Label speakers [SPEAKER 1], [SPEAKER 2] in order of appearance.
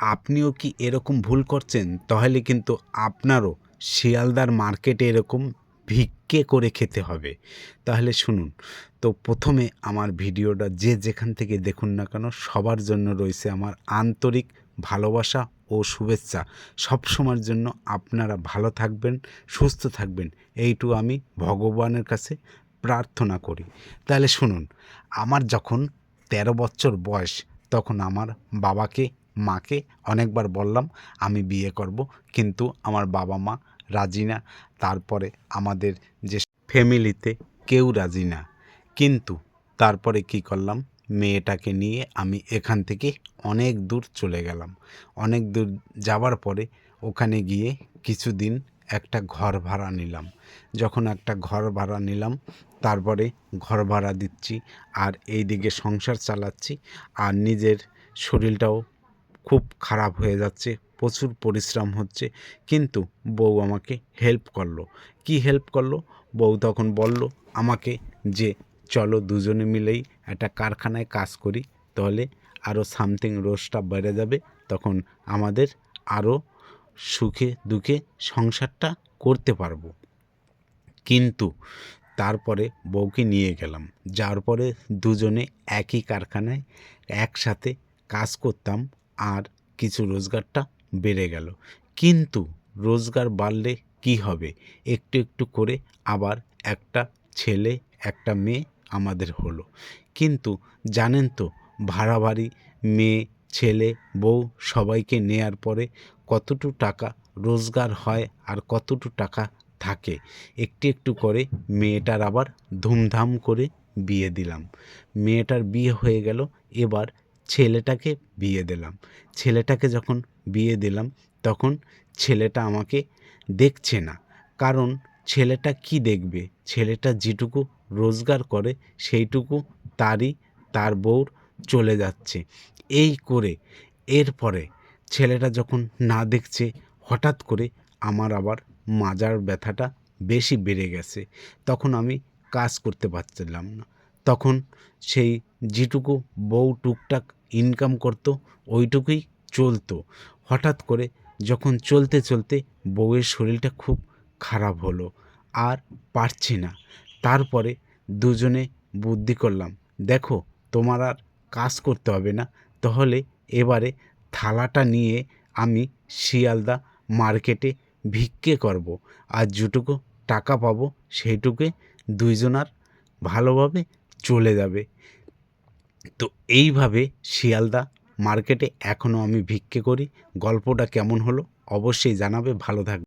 [SPEAKER 1] আপনিও কি এরকম ভুল করছেন? তাহলে কিন্তু আপনারও শিয়ালদার মার্কেটে এরকম ভিক্ষে করে খেতে হবে। তাহলে শুনুন, তো প্রথমে আমার ভিডিওটা যে যেখান থেকে দেখুন না কেন, সবার জন্য রয়েছে আমার আন্তরিক ভালোবাসা ও শুভেচ্ছা। সব সময়ের জন্য আপনারা ভালো থাকবেন, সুস্থ থাকবেন, এইটু আমি ভগবানের কাছে প্রার্থনা করি। তাহলে শুনুন, আমার যখন তেরো বছর বয়স, তখন আমার বাবাকে মাকে অনেকবার বললাম, আমি বিয়ে করব। কিন্তু আমার বাবা মা রাজি না। তারপরে আমাদের যে ফ্যামিলিতে কেউ রাজি না। কিন্তু তারপরে কি করলাম, মেয়েটাকে নিয়ে আমি এখান থেকে অনেক দূর চলে গেলাম। অনেক দূর যাওয়ার পরে ওখানে গিয়ে কিছুদিন একটা ঘর ভাড়া নিলাম। যখন একটা ঘর ভাড়া নিলাম, তারপরে ঘর ভাড়া দিচ্ছি আর এইদিকে সংসার চালাচ্ছি আর নিজের শরীরটাও খুব খারাপ হয়ে যাচ্ছে, প্রচুর পরিশ্রম হচ্ছে। কিন্তু বউ আমাকে হেল্প করল। কি হেল্প করল? বউ তখন বলল, আমাকে যে চলো দুজনে মিলেই একটা কারখানায় কাজ করি, তাহলে আরও সামথিং রোজটা বেড়ে যাবে। তখন আমাদের আরও সুখে দুঃখে সংসারটা করতে পারব। কিন্তু তারপরে বউকে নিয়ে গেলাম। যাওয়ার পরে দুজনে একই কারখানায় একসাথে কাজ করতাম। আর কিছু রোজগারটা বেড়ে গেল। কিন্তু রোজগার বাড়লে কি হবে? একটু একটু করে আবার একটা ছেলে, একটা মেয়ে আমাদের হলো। কিন্তু জানেন তো ভাড়া বাড়ি মেয়ে, ছেলে, বউ সবাইকে নেয়ার পরে কতটু টাকা রোজগার হয় আর কতটু টাকা থাকে? একটু একটু করে মেয়েটার আবার ধুমধাম করে বিয়ে দিলাম। মেয়েটার বিয়ে হয়ে গেল, এবার ছেলেটাকে বিয়ে দিলাম। ছেলেটাকে যখন বিয়ে দিলাম, তখন ছেলেটা আমাকে দেখছে না। কারণ ছেলেটা কি দেখবে? ছেলেটা যেটুকু রোজগার করে, সেইটুকু তারই, তার বউর চলে যাচ্ছে। এই করে এরপরে ছেলেটা যখন না দেখছে, হঠাৎ করে আমার আবার মাজার ব্যথাটা বেশি বেড়ে গেছে। তখন আমি কাজ করতে পারছিলাম না। তখন সেই যেটুকু বউ টুকটাক ইনকাম করতো, ওইটুকুই চলতো। হঠাৎ করে যখন চলতে চলতে বউয়ের শরীরটা খুব খারাপ হলো, আর পারছি না। তারপরে দুজনে বুদ্ধি করলাম, দেখো, তোমার আর কাজ করতে হবে না। তাহলে এবারে থালাটা নিয়ে আমি শিয়ালদা মার্কেটে ভিক্ষে করব। আর যেটুকু টাকা পাবো, সেইটুকুই দুইজনার ভালোভাবে চলে যাবে। তো এইভাবে শিয়ালদা মার্কেটে এখনও আমি ভিক্ষে করি। গল্পটা কেমন হলো? অবশ্যই জানাবে। ভালো থাকবে